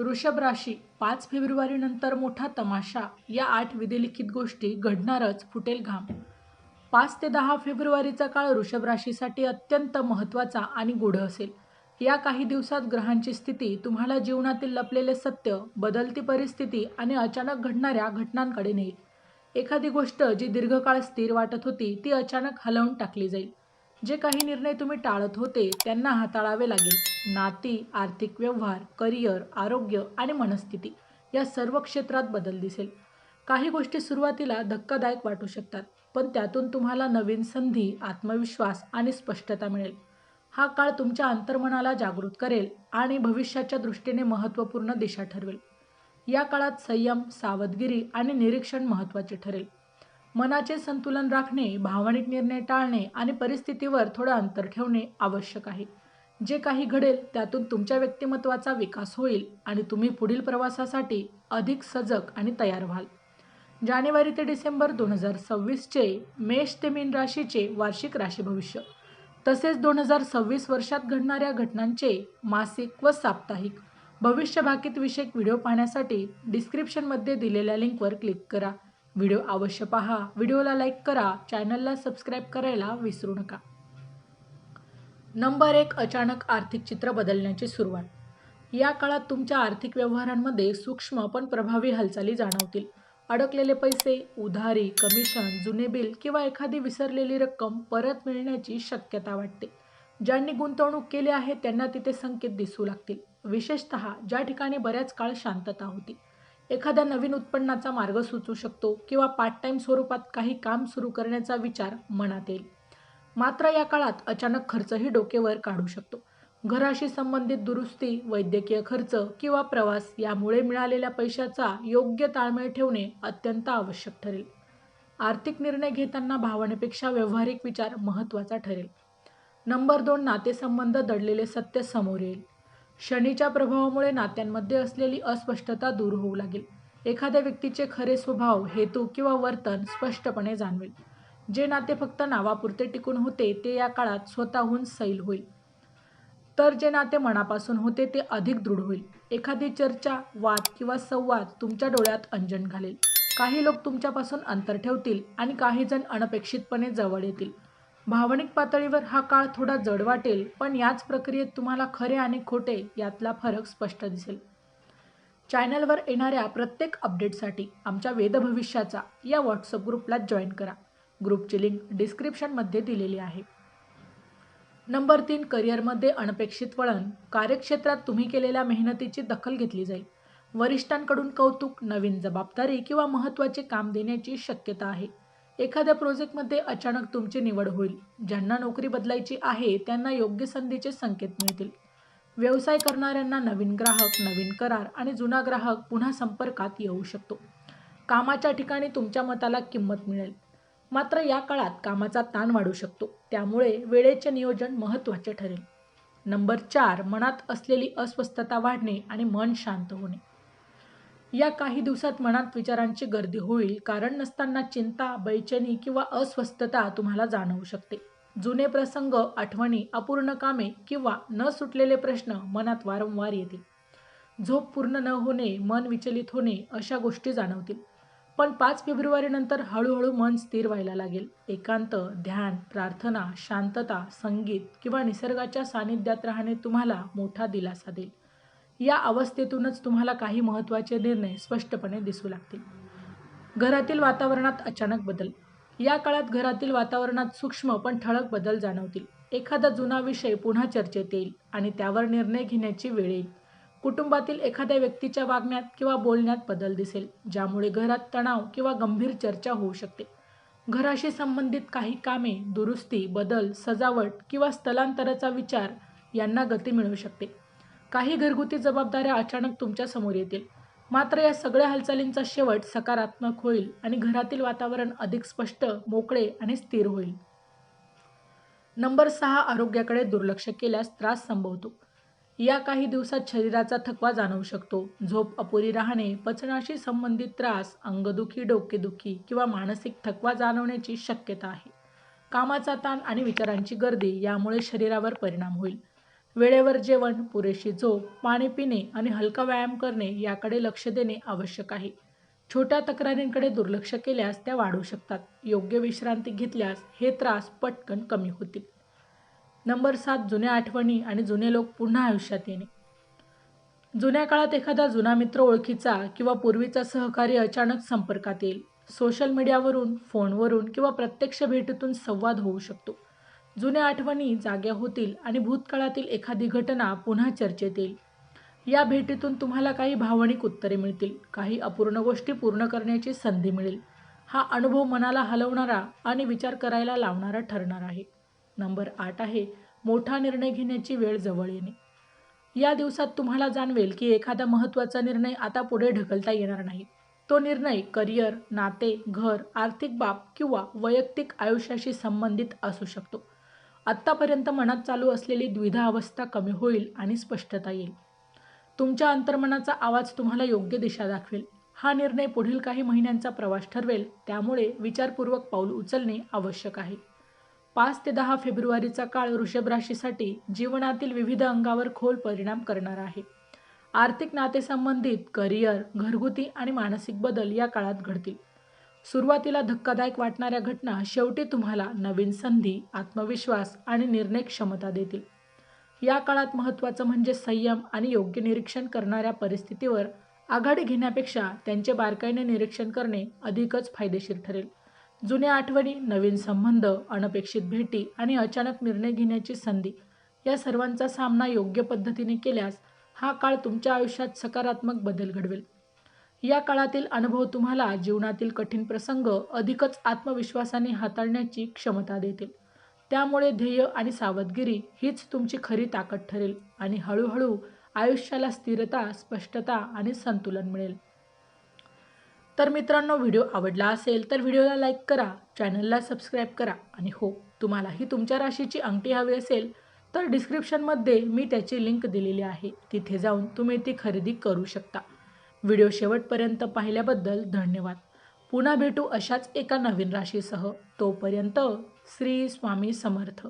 वृषभ राशी पाच फेब्रुवारीनंतर मोठा तमाशा. या आठ विधिलिखित गोष्टी घडणारच फुटेल घाम पाच ते दहा फेब्रुवारीचा काळ वृषभ राशीसाठी अत्यंत महत्त्वाचा आणि गूढ असेल. या काही दिवसात ग्रहांची स्थिती तुम्हाला जीवनातील लपलेले सत्य बदलती परिस्थिती आणि अचानक घडणाऱ्या घटनांकडे नेईल. एखादी गोष्ट जी दीर्घकाळ स्थिर वाटत होती ती अचानक हलवून टाकली जाईल. जे काही निर्णय तुम्ही टाळत होते त्यांना हाताळावे लागेल. नाती आर्थिक व्यवहार करिअर आरोग्य आणि मनस्थिती या सर्व क्षेत्रात बदल दिसेल. काही गोष्टी सुरुवातीला धक्कादायक वाटू शकतात पण त्यातून तुम्हाला नवीन संधी आत्मविश्वास आणि स्पष्टता मिळेल. हा काळ तुमच्या अंतर्मनाला जागृत करेल आणि भविष्याच्या दृष्टीने महत्त्वपूर्ण दिशा ठरवेल. या काळात संयम सावधगिरी आणि निरीक्षण महत्त्वाचे ठरेल. मनाचे संतुलन राखणे भावनिक निर्णय टाळणे आणि परिस्थितीवर थोडं अंतर ठेवणे आवश्यक आहे. जे काही घडेल त्यातून तुमच्या व्यक्तिमत्वाचा विकास होईल आणि तुम्ही पुढील प्रवासासाठी अधिक सजग आणि तयार व्हाल. जानेवारी ते डिसेंबर दोन हजार सव्वीसचे मेष ते मीन राशीचे वार्षिक राशी भविष्य. तसेच दोन हजार सव्वीस वर्षात घडणाऱ्या घटनांचे मासिक व साप्ताहिक भविष्यभाकीत विषयक व्हिडिओ पाहण्यासाठी डिस्क्रिप्शनमध्ये दिलेल्या लिंकवर क्लिक करा. व्हिडिओ अवश्य पहा. व्हिडिओला लाईक करा. चॅनलला सबस्क्राईब करायला विसरू नका. नंबर एक अचानक आर्थिक चित्र बदलण्याची सुरुवात. या काळात तुमच्या आर्थिक व्यवहारांमध्ये सूक्ष्म पण प्रभावी हालचाली जाणवतील. अडकलेले पैसे उधारी कमिशन जुने बिल किंवा एखादी विसरलेली रक्कम परत मिळण्याची शक्यता वाटते. ज्यांनी गुंतवणूक केली आहे त्यांना तिथे संकेत दिसू लागतील. विशेषत ज्या ठिकाणी बऱ्याच काळ शांतता होती. एखाद्या नवीन उत्पन्नाचा मार्ग सुचू शकतो किंवा पार्ट टाईम स्वरूपात काही काम सुरू करण्याचा विचार मनात येईल. मात्र या काळात अचानक खर्चही डोकेवर काढू शकतो. घराशी संबंधित दुरुस्ती वैद्यकीय खर्च किंवा प्रवास यामुळे मिळालेल्या पैशाचा योग्य ताळमेळ ठेवणे अत्यंत आवश्यक ठरेल. आर्थिक निर्णय घेताना भावनेपेक्षा व्यावहारिक विचार महत्त्वाचा ठरेल. नंबर दोन नातेसंबंध दडलेले सत्य समोर येईल. शनीच्या प्रभावामुळे नात्यांमध्ये असलेली अस्पष्टता दूर होऊ लागेल. एखाद्या व्यक्तीचे खरे स्वभाव हेतू किंवा वर्तन स्पष्टपणे जाणवेल. जे नाते फक्त नावापुरते टिकून होते ते या काळात स्वतःहून सैल होईल. तर जे नाते मनापासून होते ते अधिक दृढ होईल. एखादी चर्चा वाद किंवा संवाद तुमच्या डोळ्यात अंजन घालेल. काही लोक तुमच्यापासून अंतर ठेवतील आणि काही जण अनपेक्षितपणे जवळ येतील. भावनिक पातळीवर हा काळ थोडा जड वाटेल पण याच प्रक्रियेत तुम्हाला खरे आणि खोटे यातला फरक स्पष्ट दिसेल. चॅनलवर येणाऱ्या प्रत्येक अपडेटसाठी आमच्या वेदभविष्याचा या व्हॉट्सअप ग्रुपला जॉईन करा. ग्रुपची लिंक डिस्क्रिप्शनमध्ये दिलेली आहे. नंबर तीन करिअरमध्ये अनपेक्षित वळण. कार्यक्षेत्रात तुम्ही केलेल्या मेहनतीची दखल घेतली जाईल. वरिष्ठांकडून कौतुक नवीन जबाबदारी किंवा महत्त्वाचे काम देण्याची शक्यता आहे. एखाद्या प्रोजेक्टमध्ये अचानक तुमची निवड होईल. ज्यांना नोकरी बदलायची आहे त्यांना योग्य संधीचे संकेत मिळतील. व्यवसाय करणाऱ्यांना नवीन ग्राहक नवीन करार आणि जुना ग्राहक पुन्हा संपर्कात येऊ शकतो. कामाच्या ठिकाणी तुमच्या मताला किंमत मिळेल. मात्र या काळात कामाचा ताण वाढू शकतो. त्यामुळे वेळेचे नियोजन महत्त्वाचे ठरेल. नंबर चार मनात असलेली अस्वस्थता वाढणे आणि मन शांत होणे. या काही दिवसात मनात विचारांची गर्दी होईल कारण नसताना चिंता बैचेनी किंवा अस्वस्थता तुम्हाला जाणवू शकते. जुने प्रसंग आठवणी अपूर्ण कामे किंवा न सुटलेले प्रश्न मनात वारंवार येतील. झोप पूर्ण न होणे मन विचलित होणे अशा गोष्टी जाणवतील. पण पाच फेब्रुवारीनंतर हळूहळू मन स्थिर व्हायला लागेल. एकांत ध्यान प्रार्थना शांतता संगीत किंवा निसर्गाच्या सानिध्यात राहणे तुम्हाला मोठा दिलासा देईल. या अवस्थेतूनच तुम्हाला काही महत्त्वाचे निर्णय स्पष्टपणे दिसू लागतील. घरातील वातावरणात अचानक बदल. या काळात घरातील वातावरणात सूक्ष्म पण ठळक बदल जाणवतील. एखादा जुना विषय पुन्हा चर्चेत येईल आणि त्यावर निर्णय घेण्याची वेळ येईल. कुटुंबातील एखाद्या व्यक्तीच्या वागण्यात किंवा बोलण्यात बदल दिसेल ज्यामुळे घरात तणाव किंवा गंभीर चर्चा होऊ शकते. घराशी संबंधित काही कामे दुरुस्ती बदल सजावट किंवा स्थलांतराचा विचार यांना गती मिळू शकते. काही घरगुती जबाबदाऱ्या अचानक तुमच्यासमोर येतील. मात्र या सगळ्या हालचालींचा शेवट सकारात्मक होईल आणि घरातील वातावरण अधिक स्पष्ट मोकळे आणि स्थिर होईल. नंबर सहा आरोग्याकडे दुर्लक्ष केल्यास त्रास संभवतो. या काही दिवसात शरीराचा थकवा जाणवू शकतो. झोप अपुरी राहणे पचनाशी संबंधित त्रास अंगदुखी डोकेदुखी किंवा मानसिक थकवा जाणवण्याची शक्यता आहे. कामाचा ताण आणि विचारांची गर्दी यामुळे शरीरावर परिणाम होईल. वेळेवर जेवण पुरेशी झोप पाणी पिणे आणि हलका व्यायाम करणे याकडे लक्ष देणे आवश्यक आहे. छोट्या तक्रारींकडे दुर्लक्ष केल्यास त्या वाढू शकतात. योग्य विश्रांती घेतल्यास हे त्रास पटकन कमी होतील. नंबर सात जुन्या आठवणी आणि जुने लोक पुन्हा आयुष्यात येणे. जुन्या काळात एखादा जुना मित्र ओळखीचा किंवा पूर्वीचा सहकारी अचानक संपर्कात येईल. सोशल मीडियावरून फोनवरून किंवा प्रत्यक्ष भेटीतून संवाद होऊ शकतो. जुन्या आठवणी जाग्या होतील आणि भूतकाळातील एखादी घटना पुन्हा चर्चेत येईल. या भेटीतून तुम्हाला काही भावनिक उत्तरे मिळतील. काही अपूर्ण गोष्टी पूर्ण करण्याची संधी मिळेल. हा अनुभव मनाला हलवणारा आणि विचार करायला लावणारा ठरणार आहे. नंबर आठ आहे मोठा निर्णय घेण्याची वेळ जवळ येणे. या दिवसात तुम्हाला जाणवेल की एखादा महत्त्वाचा निर्णय आता पुढे ढकलता येणार नाही. तो निर्णय करिअर नाते घर आर्थिक बाब किंवा वैयक्तिक आयुष्याशी संबंधित असू शकतो. आत्तापर्यंत मनात चालू असलेली द्विधा अवस्था कमी होईल आणि स्पष्टता येईल. तुमच्या अंतर्मनाचा आवाज तुम्हाला योग्य दिशा दाखवेल. हा निर्णय पुढील काही महिन्यांचा प्रवास ठरवेल त्यामुळे विचारपूर्वक पाऊल उचलणे आवश्यक आहे. पाच ते दहा फेब्रुवारीचा काळ वृषभ राशीसाठी जीवनातील विविध अंगावर खोल परिणाम करणार आहे. आर्थिक नातेसंबंधित करिअर घरगुती आणि मानसिक बदल या काळात घडतील. सुरुवातीला धक्कादायक वाटणाऱ्या घटना शेवटी तुम्हाला नवीन संधी आत्मविश्वास आणि निर्णय क्षमता देतील. या काळात महत्त्वाचं म्हणजे संयम आणि योग्य निरीक्षण करणाऱ्या परिस्थितीवर आघाडी घेण्यापेक्षा त्यांचे बारकाईने निरीक्षण करणे अधिकच फायदेशीर ठरेल. जुन्या आठवणी नवीन संबंध अनपेक्षित भेटी आणि अचानक निर्णय घेण्याची संधी या सर्वांचा सामना योग्य पद्धतीने केल्यास हा काळ तुमच्या आयुष्यात सकारात्मक बदल घडवेल. या काळातील अनुभव तुम्हाला जीवनातील कठीण प्रसंग अधिकच आत्मविश्वासाने हाताळण्याची क्षमता देतील. त्यामुळे ध्येय आणि सावधगिरी हीच तुमची खरी ताकद ठरेल आणि हळूहळू आयुष्याला स्थिरता स्पष्टता आणि संतुलन मिळेल. तर मित्रांनो व्हिडिओ आवडला असेल तर व्हिडिओला लाईक करा चॅनलला सबस्क्राईब करा आणि हो तुम्हालाही तुमच्या राशीची अंगठी हवी असेल तर डिस्क्रिप्शनमध्ये मी त्याची लिंक दिलेली आहे. तिथे जाऊन तुम्ही ती खरेदी करू शकता. व्हिडिओ शेवटपर्यंत पाहिल्याबद्दल धन्यवाद. पुन्हा भेटू अशाच एका नवीन राशीसह. तोपर्यंत श्री स्वामी समर्थ.